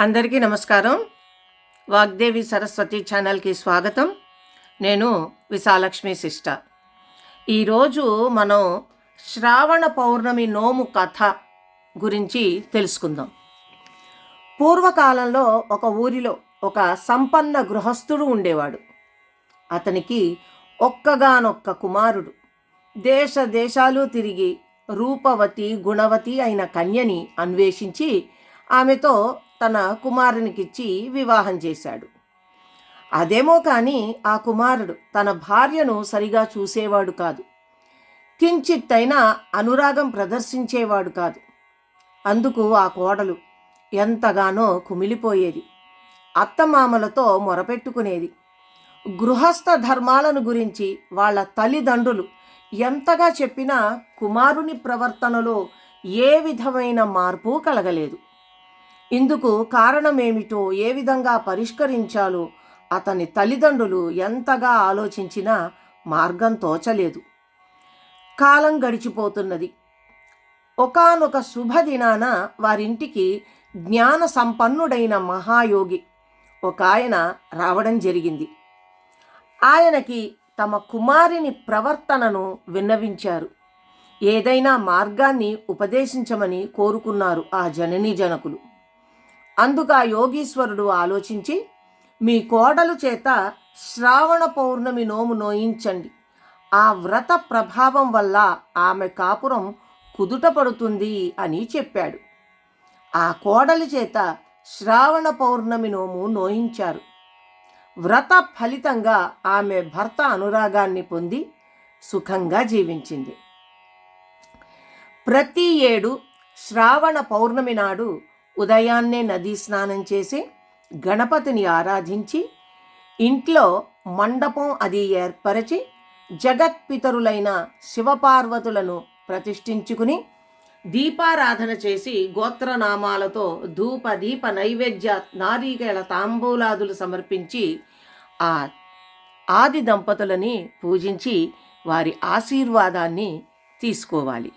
అందరికీ నమస్కారం. వాగ్దేవి సరస్వతి ఛానల్కి స్వాగతం. నేను విశాలక్ష్మి శిష్ట ఈరోజు మనం శ్రావణ పౌర్ణమి నోము కథ గురించి తెలుసుకుందాం. పూర్వకాలంలో ఒక ఊరిలో ఒక సంపన్న గృహస్థుడు ఉండేవాడు. అతనికి ఒక్కగానొక్క కుమారుడు. దేశ దేశాలు తిరిగి రూపవతి గుణవతి అయిన కన్యని అన్వేషించి ఆమెతో తన కుమారునికిచ్చి వివాహం చేశాడు. అదేమో కానీ ఆ కుమారుడు తన భార్యను సరిగా చూసేవాడు కాదు. కించిత్తైనా అనురాగం ప్రదర్శించేవాడు కాదు. అందుకు ఆ కోడలు ఎంతగానో కుమిలిపోయేది. అత్తమామలతో మొరపెట్టుకునేది. గృహస్థ ధర్మాలను గురించి వాళ్ళ తల్లిదండ్రులు ఎంతగా చెప్పినా కుమారుని ప్రవర్తనలో ఏ విధమైన మార్పు కలగలేదు. ఇందుకు కారణమేమిటో ఏ విధంగా పరిష్కరించాలో అతని తల్లిదండ్రులు ఎంతగా ఆలోచించినా మార్గం తోచలేదు. కాలం గడిచిపోతున్నది. ఒకానొక శుభదినాన వారింటికి జ్ఞాన సంపన్నుడైన మహాయోగి ఒక ఆయన రావడం జరిగింది. ఆయనకి తమ కుమారిని ప్రవర్తనను విన్నవించారు. ఏదైనా మార్గాన్ని ఉపదేశించమని కోరుకున్నారు ఆ జననీ జనకులు. అందుకు ఆ యోగీశ్వరుడు ఆలోచించి మీ కోడలు చేత శ్రావణ పౌర్ణమి నోము నోయించండి. ఆ వ్రత ప్రభావం వల్ల ఆమె కాపురం కుదుట పడుతుంది అని చెప్పాడు. ఆ కోడలి చేత శ్రావణ పౌర్ణమి నోము నోయించారు. వ్రత ఫలితంగా ఆమె భర్త అనురాగాన్ని పొంది సుఖంగా జీవించింది. ప్రతి ఏడు శ్రావణ పౌర్ణమి నాడు ఉదయాన్నే నదీ స్నానం చేసి గణపతిని ఆరాధించి ఇంట్లో మండపం అది ఏర్పరచి జగత్పితరులైన శివపార్వతులను ప్రతిష్ఠించుకుని దీపారాధన చేసి గోత్రనామాలతో ధూప దీప నైవేద్య నారీకేళ తాంబూలాదులు సమర్పించి ఆ ఆది దంపతులని పూజించి వారి ఆశీర్వాదాన్ని తీసుకోవాలి.